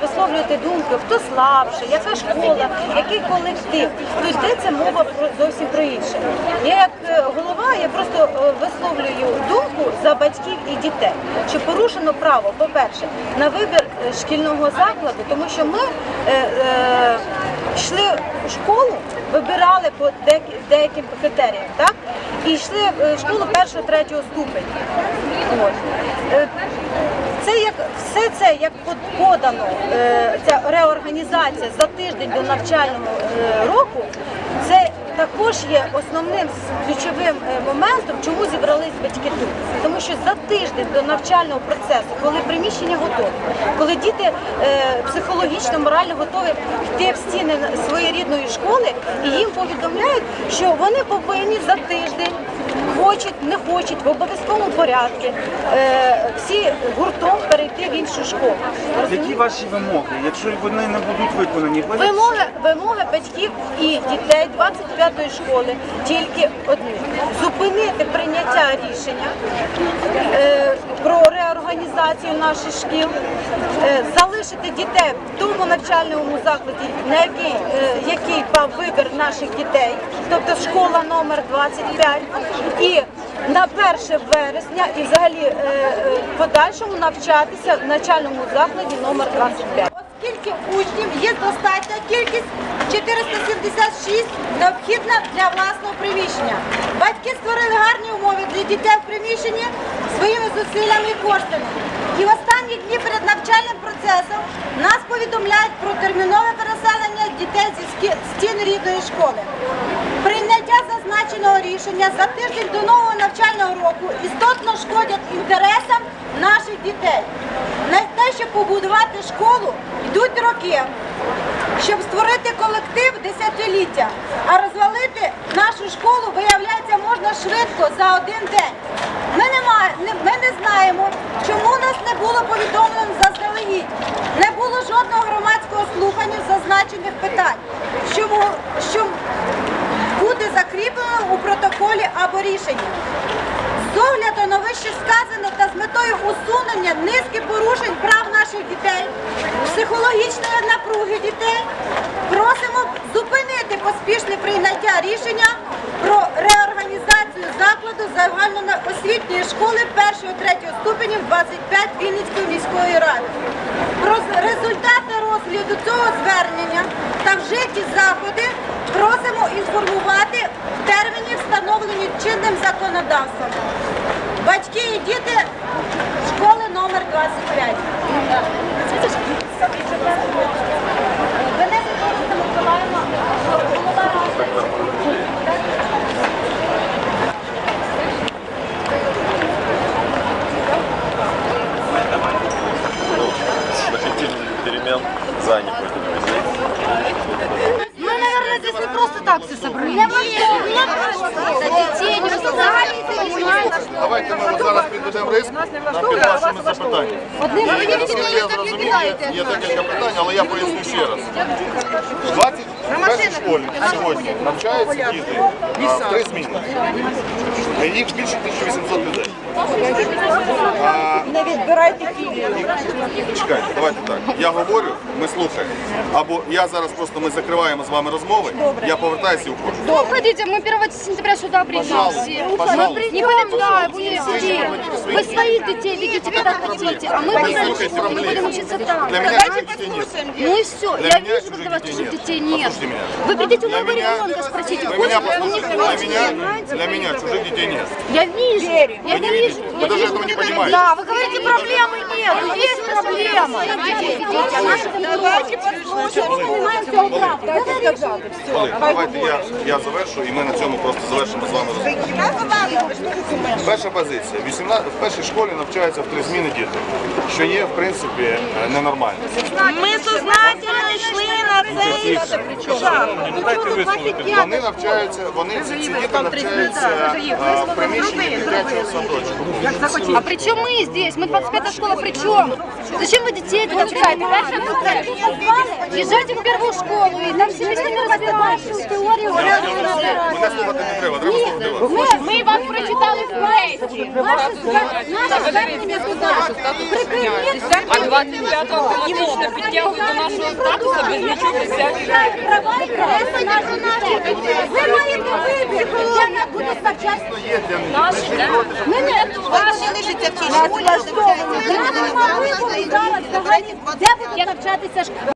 висловити думку, хто слабший, яка школа, який колектив. То йдеться мова зовсім про інше. Я як е, голова, я просто е, висловлюю думку за батьків і дітей, що порушено право, по-перше, на вибір е, шкільного закладу, тому що ми е, е, йшли в школу, вибирали по деяким критеріям, так? І йшли в школу першого, третього ступеня. Це як подано, е, ця реорганізація за тиждень до навчального е, року, це також є основним ключовим е, моментом, чому зібрались батьки тут. Тому що за тиждень до навчального процесу, коли приміщення готові, коли діти психологічно, морально готові йти в стіни своєї рідної школи, і їм повідомляють, що вони повинні за тиждень хочуть, не хочуть, в обов'язковому порядку е, всі гуртом перейти в іншу школу. Які ваші вимоги? Якщо вони не будуть виконані, ви Вимоги, вимоги батьків і дітей 25-ї школи тільки одні: зупинити прийняття рішення реорганізацію наших шкіл, е, залишити дітей в тому навчальному закладі, на який, е, який пав вибір наших дітей, тобто школа номер 25, і на 1 вересня і взагалі е, подальшому навчатися в навчальному закладі номер 25. Оскільки учнів є достатня кількість 476 необхідна для власного приміщення. Батьки створили гарні умови для дітей в приміщенні своїми зусиллями і коштами. І в останні дні перед навчальним процесом нас повідомляють про термінове переселення дітей зі стін рідної школи. Прийняття зазначеного рішення за тиждень до нового навчального року істотно шкодять інтересам наших дітей. На те, щоб побудувати школу, йдуть роки, щоб створити колектив десятиліття, а розвалити нашу школу, виявляється, можна швидко за один день. Ми не, ма- не- ми не знаємо, чому нас не було повідомлено заздалегідь. Не було жодного громадського слухання зазначених питань, що, що буде закріплено у протоколі або рішенні. З огляду на вище сказане та з метою усунення низки порушень прав наших дітей, психологічної напруги дітей, просимо зупинити поспішне прийняття рішення про реорганізацію закладу загальноосвітньої школи 1-3 ступенів 25 Вінницької міської ради. Розгляду цього звернення та вжиті заходи просимо інформувати в терміні, встановлені чинним законодавством. Батьки і діти школи номер 25. Венеса Борисовна Миколаївна, голова Значительный перемен за ним Ну, наверное, здесь не просто так все собрались. Детей не Давайте ми зараз підведемо риск на під вашими запитаннями. Наскільки я зрозумів, є- є декілька питань, але я поясню ще раз. В 21 школі сьогодні навчаються діти а, в три зміни. Їх більше 1800 людей Не відбирайте Чекайте, давайте так. Я говорю, ми слухаємо. Або я зараз просто ми закриваємо з вами розмови, я повертаюся і уходжу. Уходите, мы 1 сентября сюда придем. Пожалуйста, пожалуйста. Не будем, да, будете. Вы своих детей ведите куда хотите, а мы будем слушайте учиться, мы проблемы. будем учиться там. Для меня чужих детей нет. Ну и все, Для я меня вижу, чужих когда у вас детей чужих нет. детей нет. Послушайте меня. Вы придите у Для моего меня, ребенка, спросите, вы меня хочет он, не послушайте, для хочет, меня, понимаете? для меня чужих детей нет. Я вижу, я Вы не это видите, вижу. вы я даже вижу. этого не понимаете. Да, вы говорите, проблемы нет, есть проблема. А наши Давайте Коли? Давайте я, я завершу і ми на цьому просто завершимо з вами розмову. Перша позиція. 18, в першій школі навчаються в три зміни діти, що є в принципі е, ненормально. Ми сознательно йшли на цей Вони навчаються, вони ці, ці діти навчаються е, в приміщенні дитячого садочку. А при чем мы здесь? Мы 25 школа, при чем? Зачем вы детей туда пускаете? Езжайте в первую школу, и там все вместе разбираетесь. теорію. Мене слухати не треба, треба слухати вас. Ми вам прочитали в пресі. Наше звернення туди. А 25-го автоматично підтягують до нашого статусу без нічого всяких. Права і інтереси наші наші. Ви маєте вибір. Я буду навчатися. Є для Ми не ваші лишиться в цій школі. Нас влаштовує. Я не маю вибору зараз де будуть навчатися школи.